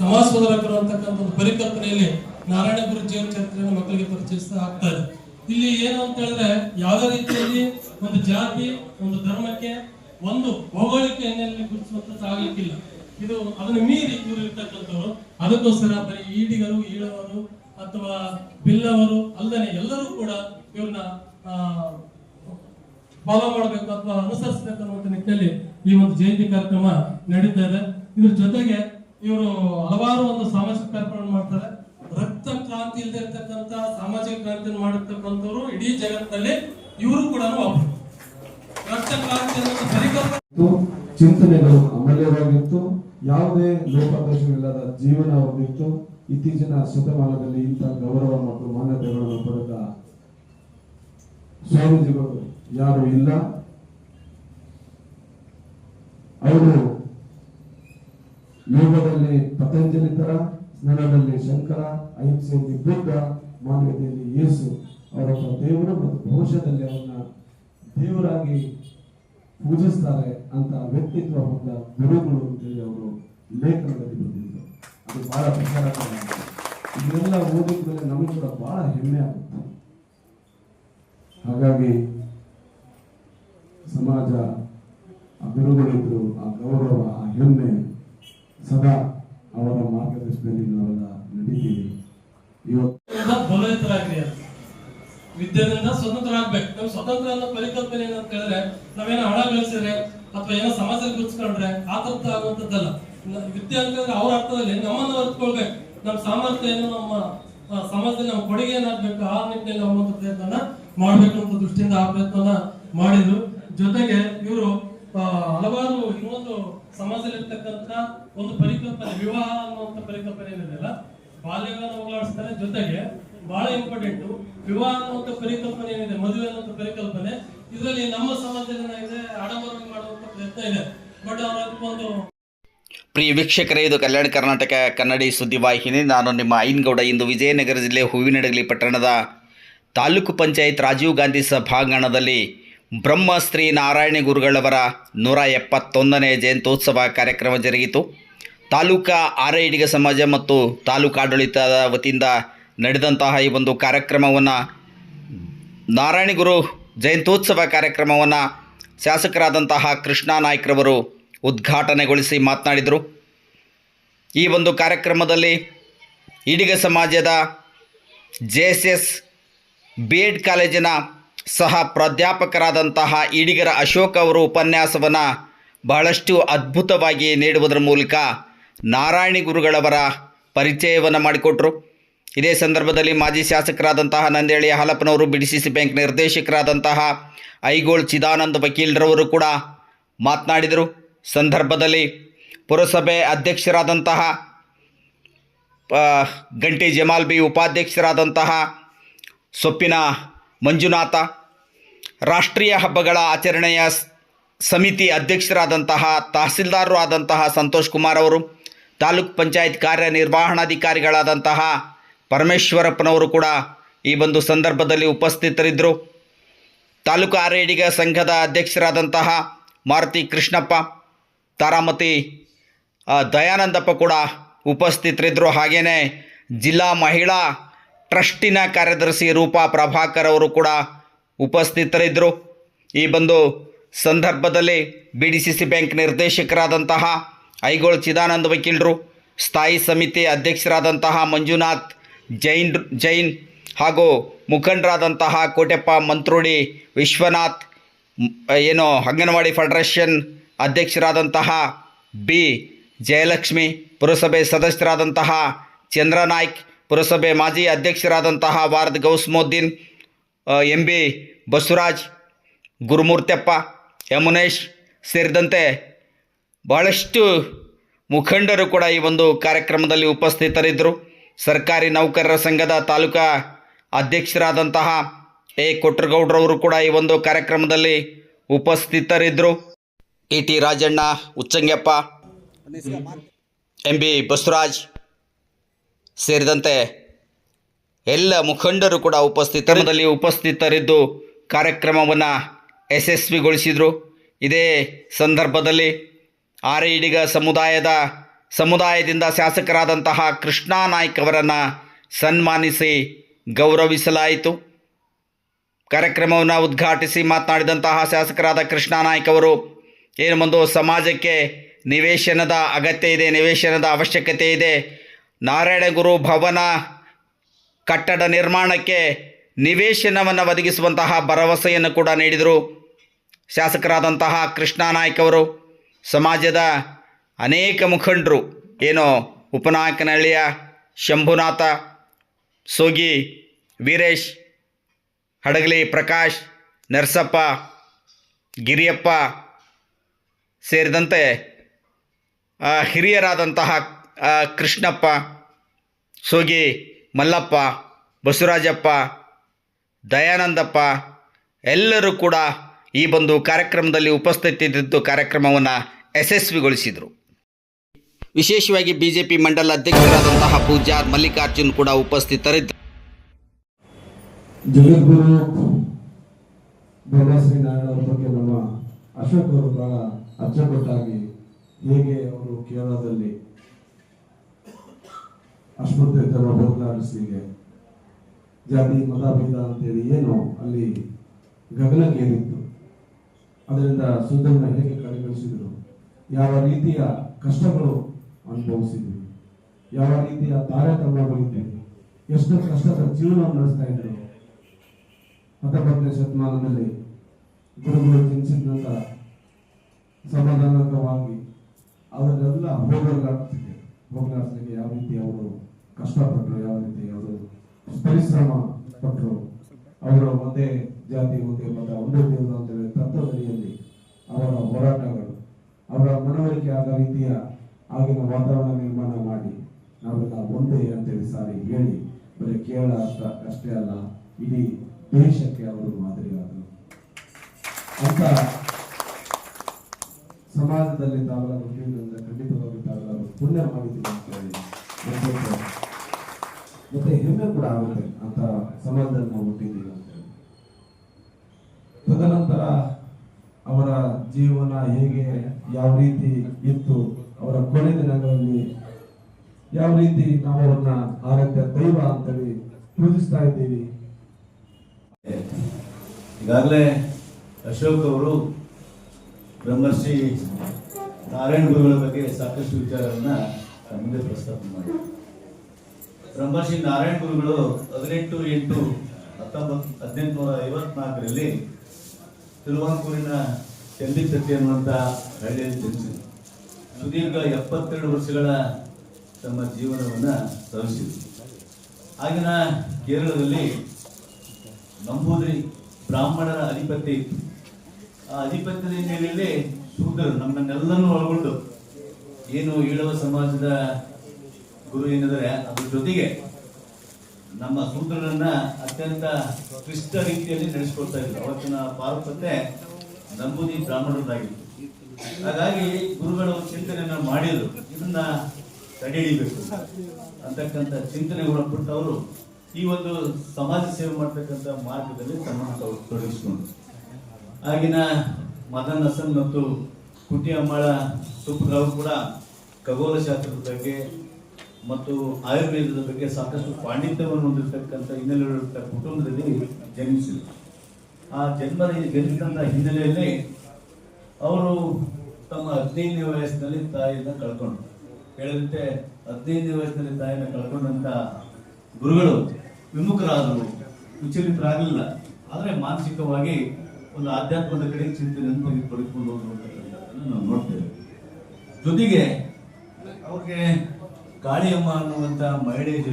ಸಮಾಜ ಸುಧಾರಕರು ಅಂತಕ್ಕಂಥ ಒಂದು ಪರಿಕಲ್ಪನೆಯಲ್ಲಿ ನಾರಾಯಣ ಗುರು ಜೀವನ ಚರಿತ್ರೆಯನ್ನು ಮಕ್ಕಳಿಗೆ ಪರಿಚಯಿಸ್ತಾ ಆಗ್ತಾ ಇದೆ. ಇಲ್ಲಿ ಏನು ಅಂತ ಹೇಳಿದ್ರೆ, ಯಾವುದೇ ರೀತಿಯಲ್ಲಿ ಒಂದು ಜಾತಿ, ಒಂದು ಧರ್ಮಕ್ಕೆ ಒಂದು ಭೌಗೋಳಿಕ ಹಿನ್ನೆಲೆಯಲ್ಲಿ ಗುರುತಿಸುವಂತ ಆಗ್ಲಿಕ್ಕಿಲ್ಲ. ಇದು ಅದನ್ನು ಮೀರಿ ಇವರು ಇರ್ತಕ್ಕಂಥವ್ರು. ಅದಕ್ಕೋಸ್ಕರ ಬರೀ ಈಡಿಗರು, ಈಳವರು ಅಥವಾ ಬಿಲ್ಲವರು ಅಲ್ಲದೆ ಎಲ್ಲರೂ ಕೂಡ ಇವ್ರನ್ನ ಫಾಲೋ ಮಾಡಬೇಕು ಅಥವಾ ಅನುಸರಿಸಬೇಕು ಅನ್ನುವಂಥ ನಿಟ್ಟಿನಲ್ಲಿ ಈ ಒಂದು ಜಯಂತಿ ಕಾರ್ಯಕ್ರಮ ನಡೀತಾ ಇದೆ. ಇದ್ರ ಜೊತೆಗೆ ಇವರು ಹಲವಾರು ಒಂದು ಸಾಮಾಜಿಕ ಕಾರ್ಯಕ್ರಮ ಮಾಡ್ತಾರೆ. ರಕ್ತ ಕ್ರಾಂತಿ ಇಲ್ಲದೆ ಇರ್ತಕ್ಕಂತ ಸಾಮಾಜಿಕ ಕ್ರಾಂತಿಯನ್ನು ಮಾಡಿರ್ತಕ್ಕಂಥವ್ರು ಇಡೀ ಜಗತ್ತಿನಲ್ಲಿ ಇವರು ಕೂಡ ಒಬ್ಬರು ರಕ್ತ ಕ್ರಾಂತಿ ಚಿಂತನೆಗಳು ಅಮೂಲ್ಯವಾಗಿತ್ತು. ಯಾವುದೇ ಲೋಪದೋಷವಿಲ್ಲದ ಜೀವನ ಹೊಂದಿತ್ತು ಇತ್ತೀಚಿನ ಶತಮಾನದಲ್ಲಿ ಇಂಥ ಗೌರವ ಮತ್ತು ಮಾನ್ಯತೆಗಳನ್ನು ಪಡೆದ ಸ್ವಾಮೀಜಿಗಳು ಯಾರು ಇಲ್ಲ ಅವರು ಪತಂಜಲಿ ತರ ಸ್ನಾನದಲ್ಲಿ ಶಂಕರ ಅಹಿಂಸೆಯಲ್ಲಿ ಬುದ್ಧ ಮಾನವೀಯತೆಯಲ್ಲಿ ಯೇಸು ಅವರೊಬ್ಬ ದೇವರು ಮತ್ತು ಭವಿಷ್ಯದಲ್ಲಿ ಅವರನ್ನ ದೇವರಾಗಿ ಪೂಜಿಸ್ತಾರೆ ಅಂತ ವ್ಯಕ್ತಿತ್ವ ಹೊಂದ ಗುರುಗಳು ಅಂತೇಳಿ ಅವರು ಲೇಖನದಲ್ಲಿ ಬಂದಿದ್ರು ಅದು ಬಹಳ ಪ್ರಚಾರವಾಗಿದೆ ಇದೆಲ್ಲ ಓದಿದ ಮೇಲೆ ನಮಗೆ ಕೂಡ ಬಹಳ ಹೆಮ್ಮೆ ಆಗುತ್ತೆ. ಹಾಗಾಗಿ ಸಮಾಜ ಆ ಗುರುಗಳಿದ್ರು ಆ ಗೌರವ, ಆ ಹೆಮ್ಮೆ ಸದಾ ಅವರ ಮಾರ್ಗದರ್ಶನದಲ್ಲಿ ನಾವೆಲ್ಲ ನಡೀತೀವಿ ವಿದ್ಯೆಯಿಂದ ಸ್ವತಂತ್ರ ಆಗ್ಬೇಕು ನಾವು ಸ್ವತಂತ್ರ ಅನ್ನೋ ಪರಿಕಲ್ಪನೆ ಏನಂತ ಹೇಳಿದ್ರೆ ನಾವೇನೋ ಹಣ ಗಳಿಸಿದ್ರೆ, ಅಥವಾ ಏನೋ ಸಮಾಜ ಗುರುತಿಸ್ಕೊಂಡ್ರೆ, ಆ ತರದ್ದು ಆಗುವಂತದ್ದಲ್ಲ ವಿದ್ಯೆ ಅಂತ ಹೇಳಿದ್ರೆ ಅವ್ರ ಅರ್ಥದಲ್ಲಿ ನಮ್ಮನ್ನ ಹೊತ್ಕೊಳ್ಬೇಕು ನಮ್ಮ ಸಾಮರ್ಥ್ಯ ಏನು ನಮ್ಮ ಸಮಾಜದಲ್ಲಿ ನಮ್ಮ ಕೊಡುಗೆ ಏನಾಗ್ಬೇಕು, ಆ ನಿಟ್ಟಿನಲ್ಲಿ ಹೋಗುವಂತ ಪ್ರಯತ್ನ ಮಾಡ್ಬೇಕು ಅಂತ ದೃಷ್ಟಿಯಿಂದ ಆ ಪ್ರಯತ್ನ ಮಾಡಿದ್ರು. ಜೊತೆಗೆ ಇವರು ಹಲವಾರು ಇನ್ನೊಂದು ಸಮಾಜದಲ್ಲಿ ಇರ್ತಕ್ಕಂಥ ಒಂದು ಪರಿಕಲ್ಪನೆ, ವಿವಾಹ ಅನ್ನುವಂತ ಪರಿಕಲ್ಪನೆ ಏನಿದೆಯಲ್ಲ ಬಾಲ್ಯವನ್ನ ಹೋಗಲಾಡಿಸ್ತಾರೆ. ಜೊತೆಗೆ ಬಹಳ ಇಂಪಾರ್ಟೆಂಟ್ ವಿವಾಹ ಅನ್ನುವಂತ ಪರಿಕಲ್ಪನೆ ಏನಿದೆ, ಮದುವೆ ಅನ್ನುವಂಥ ಪರಿಕಲ್ಪನೆ, ಇದರಲ್ಲಿ ನಮ್ಮ ಸಮಾಜದಲ್ಲಿ ಏನಾಗಿದೆ ಆಡಂಬರವಾಗಿ ಮಾಡುವಂತ ಪ್ರಯತ್ನ ಇದೆ. ಬಟ್ ಅದಕ್ಕೊಂದು ಪ್ರಿಯ ವೀಕ್ಷಕರೇ, ಇದು ಕಲ್ಯಾಣ ಕರ್ನಾಟಕ ಕನ್ನಡಿ ಸುದ್ದಿವಾಹಿನಿ ನಾನು ನಿಮ್ಮ ಐನ್ಗೌಡ. ಇಂದು ವಿಜಯನಗರ ಜಿಲ್ಲೆ ಹೂವಿನಡಗಲಿ ಪಟ್ಟಣದ ತಾಲೂಕು ಪಂಚಾಯತ್ ರಾಜೀವ್ ಗಾಂಧಿ ಸಭಾಂಗಣದಲ್ಲಿ ಬ್ರಹ್ಮಶ್ರೀ ನಾರಾಯಣ ಗುರುಗಳವರ ನೂರ ಎಪ್ಪತ್ತೊಂದನೇ ಜಯಂತ್ಯೋತ್ಸವ ಕಾರ್ಯಕ್ರಮ ಜರುಗಿತು. ತಾಲೂಕಾ ಆರೈಡಿಗ ಸಮಾಜ ಮತ್ತು ತಾಲೂಕಾಡಳಿತದ ವತಿಯಿಂದ ನಡೆದಂತಹ ಈ ಒಂದು ಕಾರ್ಯಕ್ರಮವನ್ನು ನಾರಾಯಣ ಗುರು ಜಯಂತ್ಯೋತ್ಸವ ಕಾರ್ಯಕ್ರಮವನ್ನು ಶಾಸಕರಾದಂತಹ ಕೃಷ್ಣ ನಾಯ್ಕರವರು ಉದ್ಘಾಟನೆಗೊಳಿಸಿ ಮಾತನಾಡಿದರು. ಈ ಒಂದು ಕಾರ್ಯಕ್ರಮದಲ್ಲಿ ಈಡಿಗ ಸಮಾಜದ J S S B Ed ಕಾಲೇಜಿನ ಸಹ ಪ್ರಾಧ್ಯಾಪಕರಾದಂತಹ ಈಡಿಗರ ಅಶೋಕ್ ಅವರು ಉಪನ್ಯಾಸವನ್ನು ಬಹಳಷ್ಟು ಅದ್ಭುತವಾಗಿ ನೀಡುವುದರ ಮೂಲಕ ನಾರಾಯಣಿ ಗುರುಗಳವರ ಪರಿಚಯವನ್ನು ಮಾಡಿಕೊಟ್ರು. ಇದೇ ಸಂದರ್ಭದಲ್ಲಿ ಮಾಜಿ ಶಾಸಕರಾದಂತಹ ನಂದೇಳಿ ಹಾಲಪ್ಪನವರು B D C C bank ನಿರ್ದೇಶಕರಾದಂತಹ Aigol Chidananda ವಕೀಲರವರು ಕೂಡ ಮಾತನಾಡಿದರು. ಸಂದರ್ಭದಲ್ಲಿ ಪುರಸಭೆ ಅಧ್ಯಕ್ಷರಾದಂತಹ ಗಂಟಿ ಜಮಾಲ್ ಬಿ ಉಪಾಧ್ಯಕ್ಷರಾದಂತಹ ಸೊಪ್ಪಿನ ಮಂಜುನಾಥ, ರಾಷ್ಟ್ರೀಯ ಹಬ್ಬಗಳ ಆಚರಣೆಯ ಸಮಿತಿ ಅಧ್ಯಕ್ಷರಾದಂತಹ ತಹಸೀಲ್ದಾರರು ಆದಂತಹ ಸಂತೋಷ್ ಕುಮಾರ್ ಅವರು, ತಾಲೂಕ್ ಪಂಚಾಯತ್ ಕಾರ್ಯನಿರ್ವಹಣಾಧಿಕಾರಿಗಳಾದಂತಹ ಪರಮೇಶ್ವರಪ್ಪನವರು ಕೂಡ ಈ ಒಂದು ಸಂದರ್ಭದಲ್ಲಿ ಉಪಸ್ಥಿತರಿದ್ದರು. ತಾಲೂಕು ಆರೇಡಿಗ ಸಂಘದ ಅಧ್ಯಕ್ಷರಾದಂತಹ ಮಾರುತಿ ಕೃಷ್ಣಪ್ಪ, ತಾರಾಮತಿ ದಯಾನಂದಪ್ಪ ಕೂಡ ಉಪಸ್ಥಿತರಿದ್ದರು. ಹಾಗೆಯೇ ಜಿಲ್ಲಾ ಮಹಿಳಾ ಟ್ರಸ್ಟಿನ ಕಾರ್ಯದರ್ಶಿ ರೂಪಾ ಪ್ರಭಾಕರ್ ಅವರು ಕೂಡ ಉಪಸ್ಥಿತರಿದ್ದರು. ಈ ಒಂದು ಸಂದರ್ಭದಲ್ಲಿ B D C C bank ನಿರ್ದೇಶಕರಾದಂತಹ Aigol Chidananda ವಕೀಲರು, ಸ್ಥಾಯಿ ಸಮಿತಿ ಅಧ್ಯಕ್ಷರಾದಂತಹ ಮಂಜುನಾಥ್, ಜೈನ್ ಜೈನ್ ಹಾಗೂ ಮುಖಂಡರಾದಂತಹ ಕೋಟೆಪ್ಪ ಮಂತ್ರೋಡಿ, ವಿಶ್ವನಾಥ್, ಏನು ಅಂಗನವಾಡಿ ಫೆಡರೇಷನ್ ಅಧ್ಯಕ್ಷರಾದಂತಹ ಬಿ ಜಯಲಕ್ಷ್ಮಿ, ಪುರಸಭೆ ಸದಸ್ಯರಾದಂತಹ ಚಂದ್ರನಾಯ್ಕ್ ಪುರಸಭೆ ಮಾಜಿ ಅಧ್ಯಕ್ಷರಾದಂತಹ ವಾರದ್ ಗೌಸ್ಮೋದ್ದೀನ್ ಎಂ ಬಿ ಬಸವರಾಜ್ ಗುರುಮೂರ್ತಿಯಪ್ಪ ಯಮುನೇಶ್ ಸೇರಿದಂತೆ ಬಹಳಷ್ಟು ಮುಖಂಡರು ಕೂಡ ಈ ಒಂದು ಕಾರ್ಯಕ್ರಮದಲ್ಲಿ ಉಪಸ್ಥಿತರಿದ್ದರು. ಸರ್ಕಾರಿ ನೌಕರರ ಸಂಘದ ತಾಲೂಕಾ ಅಧ್ಯಕ್ಷರಾದಂತಹ ಎ. ಕೊಟ್ರಗೌಡ್ರವರು ಕೂಡ ಈ ಒಂದು ಕಾರ್ಯಕ್ರಮದಲ್ಲಿ ಉಪಸ್ಥಿತರಿದ್ದರು. E. T. Rajanna Ucchangyappa M B Basavaraj ಸೇರಿದಂತೆ ಎಲ್ಲ ಮುಖಂಡರು ಕೂಡ ಉಪಸ್ಥಿತರದಲ್ಲಿ ಉಪಸ್ಥಿತರಿದ್ದು ಕಾರ್ಯಕ್ರಮವನ್ನು ಯಶಸ್ವಿಗೊಳಿಸಿದರು. ಇದೇ ಸಂದರ್ಭದಲ್ಲಿ ಆರೈಡಿಗ ಸಮುದಾಯದ, ಸಮುದಾಯದಿಂದ ಶಾಸಕರಾದಂತಹ ಕೃಷ್ಣಾ ನಾಯ್ಕ್ ಅವರನ್ನು ಸನ್ಮಾನಿಸಿ ಗೌರವಿಸಲಾಯಿತು. ಕಾರ್ಯಕ್ರಮವನ್ನು ಉದ್ಘಾಟಿಸಿ ಮಾತನಾಡಿದಂತಹ ಶಾಸಕರಾದ ಕೃಷ್ಣಾ ನಾಯ್ಕ್ ಅವರು, ಏನು ಒಂದು ಸಮಾಜಕ್ಕೆ ನಿವೇಶನದ ಅಗತ್ಯ ಇದೆ, ನಿವೇಶನದ ಅವಶ್ಯಕತೆ ಇದೆ ನಾರಾಯಣಗುರು ಭವನ ಕಟ್ಟಡ ನಿರ್ಮಾಣಕ್ಕೆ ನಿವೇಶನವನ್ನು ಒದಗಿಸುವಂತಹ ಭರವಸೆಯನ್ನು ಕೂಡ ನೀಡಿದರು. ಶಾಸಕರಾದಂತಹ ಕೃಷ್ಣ ನಾಯ್ಕ್ ಅವರು, ಸಮಾಜದ ಅನೇಕ ಮುಖಂಡರು, ಏನು ಉಪನಾಯಕನಹಳ್ಳಿಯ ಶಂಭುನಾಥ, ಸೋಗಿ ವೀರೇಶ್, ಹಡಗಲಿ ಪ್ರಕಾಶ್, ನರಸಪ್ಪ, ಗಿರಿಯಪ್ಪ ಸೇರಿದಂತೆ ಹಿರಿಯರಾದಂತಹ ಕೃಷ್ಣಪ್ಪ, ಸೋಗಿ, ಮಲ್ಲಪ್ಪ, ಬಸವರಾಜಪ್ಪ, ದಯಾನಂದಪ್ಪ, ಎಲ್ಲರೂ ಕೂಡ ಈ ಒಂದು ಕಾರ್ಯಕ್ರಮದಲ್ಲಿ ಉಪಸ್ಥಿತಿದ್ದು ಕಾರ್ಯಕ್ರಮವನ್ನು ಯಶಸ್ವಿಗೊಳಿಸಿದರು. ವಿಶೇಷವಾಗಿ ಬಿ ಜೆ ಪಿ ಮಂಡಲ ಅಧ್ಯಕ್ಷರಾದಂತಹ ಪೂಜಾರ್ ಮಲ್ಲಿಕಾರ್ಜುನ್ ಕೂಡ ಉಪಸ್ಥಿತರಿದ್ದರು ಜಗದ್ಗುರು ಶ್ರೀ ನಾರಾಯಣ ಬಗ್ಗೆ ನಮ್ಮ ಅಶೋಕ್ ಅವರು ಬಹಳ ಅಚ್ಚುಕಟ್ಟಾಗಿ ಹೇಗೆ ಅವರು ಕೇರಳದಲ್ಲಿ ಅಸ್ಪೃಶ್ಯತನ ಹೋಗಲಾಡಿಸಿಗೆ ಜಾತಿ, ಮತ, ಭೇದ ಅಂತೇಳಿ ಏನು ಅಲ್ಲಿ ಗಗನಕ್ಕೇರಿತ್ತು. ಅದರಿಂದ ಸುದ್ದನ್ನು ಹೇಗೆ ಕಡೆಗಣಿಸಿದರು ಯಾವ ರೀತಿಯ ಕಷ್ಟಗಳು ಅನುಭವಿಸಿದ್ವಿ? ಯಾವ ರೀತಿಯ ತಾರತಮ್ಯಗಳಿದ್ವಿ ಎಷ್ಟು ಕಷ್ಟದ ಜೀವನವನ್ನು ನಡೆಸ್ತಾ ಇದ್ರು? ಹತ್ತೊಂಬತ್ತನೇ ಶತಮಾನದಲ್ಲಿ ಗುರುಗಳು ಜನಿಸಿದ ನಂತರ ಸಮಾಧಾನಕವಾಗಿ ಅವರೆಲ್ಲ ಹೋಗಲಾಡ್ತಿದೆ ಹೋಗಲಾಡಿಸಲಿಕ್ಕೆ ಯಾವ ರೀತಿ ಅವರು ಕಷ್ಟಪಟ್ಟರು ಯಾವ ರೀತಿ ಅವರು ಪರಿಶ್ರಮ ಪಟ್ಟರು ಅವರು ಒಂದೇ ಜಾತಿ, ಒಂದೇ ಮತ, ಒಂದೇ ದೇವರು ಅಂತೇಳಿ ತತ್ವದಡಿಯಲ್ಲಿ ಅವರ ಹೋರಾಟಗಳು. ಅವರ ಮನವರಿಕೆ ಆದ ರೀತಿಯ ಆಗಿನ ವಾತಾವರಣ ನಿರ್ಮಾಣ ಮಾಡಿ ನಾವೆಲ್ಲ ಒಂದೇ ಅಂತೇಳಿ ಸಾರಿ ಹೇಳಿ, ಬರೀ ಕೇರಳ ಅಂತ ಅಷ್ಟೇ ಅಲ್ಲ, ಇಡೀ ದೇಶಕ್ಕೆ ಅವರು ಮಾದರಿಯಾದರು. ಅಂತ ಸಮಾಜದಲ್ಲಿ ತಾವೆಲ್ಲ ಖಂಡಿತವಾಗಿ ತಾವೆಲ್ಲ ಪುಣ್ಯ ಮಾಡಿದ್ದೀವಿ ಅಂತ ಹೇಳಿ. ಮತ್ತೆ ಹೆಮ್ಮೆ ಕೂಡ ಆಗುತ್ತೆ ಅಂತ ಸಮಾಜದಲ್ಲಿ ನಾವು ಹುಟ್ಟಿದ್ದೀವಿ ತದನಂತರ ಅವರ ಜೀವನ ಹೇಗೆ ಯಾವ ರೀತಿ ಇತ್ತು, ಅವರ ಕೊನೆ ದಿನಗಳಲ್ಲಿ ಯಾವ ರೀತಿ ನಾವು ಅವ್ರನ್ನ ಆರಾಧ್ಯ ದೈವ ಅಂತೇಳಿ ಪೂಜಿಸ್ತಾ ಇದ್ದೀವಿ. ಈಗಾಗಲೇ ಅಶೋಕ್ ಅವರು ಬ್ರಹ್ಮಶ್ರೀ ನಾರಾಯಣ ಗುರುಗಳ ಬಗ್ಗೆ ಸಾಕಷ್ಟು ವಿಚಾರಗಳನ್ನ ಮುಂದೆ ಪ್ರಸ್ತಾಪ ಮಾಡಿ ಬ್ರಹ್ಮರ್ಷಿ ನಾರಾಯಣ ಗುರುಗಳು ಹದಿನೆಂಟು ಎಂಟು ಹತ್ತೊಂಬತ್ತು ಹದಿನೆಂಟುನೂರ ಐವತ್ನಾಲ್ಕರಲ್ಲಿ ತಿರುವಾಂಕೂರಿನ ಚೆಂದಿತಟ್ಟಿ ಅನ್ನುವಂಥ ಹಳ್ಳಿಯಲ್ಲಿ ಜನಿಸಿದರು. ಸುದೀರ್ಘ ಎಪ್ಪತ್ತೆರಡು ವರ್ಷಗಳ ತಮ್ಮ ಜೀವನವನ್ನು ಸವಿಸಿದರು. ಆಗಿನ ಕೇರಳದಲ್ಲಿ ನಂಬೂದ್ರಿ ಬ್ರಾಹ್ಮಣರ ಅಧಿಪತ್ಯ ಇತ್ತು. ಆ ಅಧಿಪತ್ಯದ ಹಿನ್ನೆಲೆಯಲ್ಲಿ ಶೂದ್ರರು ನಮ್ಮನ್ನೆಲ್ಲನೂ ಒಳಗೊಂಡು ಏನು ಈಳವ ಸಮಾಜದ ಗುರು ಏನಂದರೆ, ಅದ್ರ ಜೊತೆಗೆ ನಮ್ಮ ಸೂತ್ರರನ್ನ ಅತ್ಯಂತ ಕ್ಲಿಷ್ಟ ರೀತಿಯಲ್ಲಿ ನಡೆಸ್ಕೊಡ್ತಾ ಇದ್ರು. ಅವತ್ತಿನ ಪಾರುಪತ್ಯ ನಂಬೂದಿ ಬ್ರಾಹ್ಮಣರದಾಗಿತ್ತು. ಹಾಗಾಗಿ ಗುರುಗಳು ಚಿಂತನೆಯನ್ನ ಮಾಡಿದ್ರು. ಇದನ್ನ ತಡೆ ಹಿಡಿಬೇಕು ಅಂತಕ್ಕಂಥ ಚಿಂತನೆ ಒಳಪಟ್ಟವರು ಈ ಒಂದು ಸಮಾಜ ಸೇವೆ ಮಾಡ್ತಕ್ಕಂಥ ಮಾರ್ಗದಲ್ಲಿ ತಮ್ಮನ್ನು ತೊಡಗಿಸಿಕೊಂಡ್ರು. ಆಗಿನ ಮದನ್ ಹಸನ್ ಮತ್ತು ಕುಟಿ ಅಮ್ಮಳ ಕೂಡ ಖಗೋಳಶಾಸ್ತ್ರದ ಬಗ್ಗೆ ಮತ್ತು ಆಯುರ್ವೇದದ ಬಗ್ಗೆ ಸಾಕಷ್ಟು ಪಾಂಡಿತ್ಯವನ್ನು ಹೊಂದಿರತಕ್ಕಂಥ ಹಿನ್ನೆಲೆಗಳಿರುತ್ತ ಕುಟುಂಬದಲ್ಲಿ ಜನಿಸಿದರು. ಆ ಜನ್ಮ ಜನಿಸಿದಂಥ ಹಿನ್ನೆಲೆಯಲ್ಲಿ ಅವರು ತಮ್ಮ ಹದಿನೈದನೇ ವಯಸ್ಸಿನಲ್ಲಿ ತಾಯಿಯನ್ನು ಕಳ್ಕೊಂಡ್ರು. ಹೇಳಿದಂತೆ ಹದಿನೈದನೇ ವಯಸ್ಸಿನಲ್ಲಿ ತಾಯಿನ ಕಳ್ಕೊಂಡಂಥ ಗುರುಗಳು ವಿಮುಖರಾದರು. ವಿಚಲಿತರಾಗಲಿಲ್ಲ ಆದರೆ ಮಾನಸಿಕವಾಗಿ ಒಂದು ಆಧ್ಯಾತ್ಮದ ಕಡೆ ಚಿಂತನೆಯನ್ನು ತೆಗೆದುಕೊಳ್ಳಿಕೊಂಡು ಅಂತಕ್ಕಂಥದ್ದನ್ನು ನಾವು ನೋಡ್ತೇವೆ. ಜೊತೆಗೆ ಅವ್ರಿಗೆ ಕಾಳಿಯಮ್ಮ ಅನ್ನುವಂತಹ ಮಹಿಳೆ ಜೊತೆ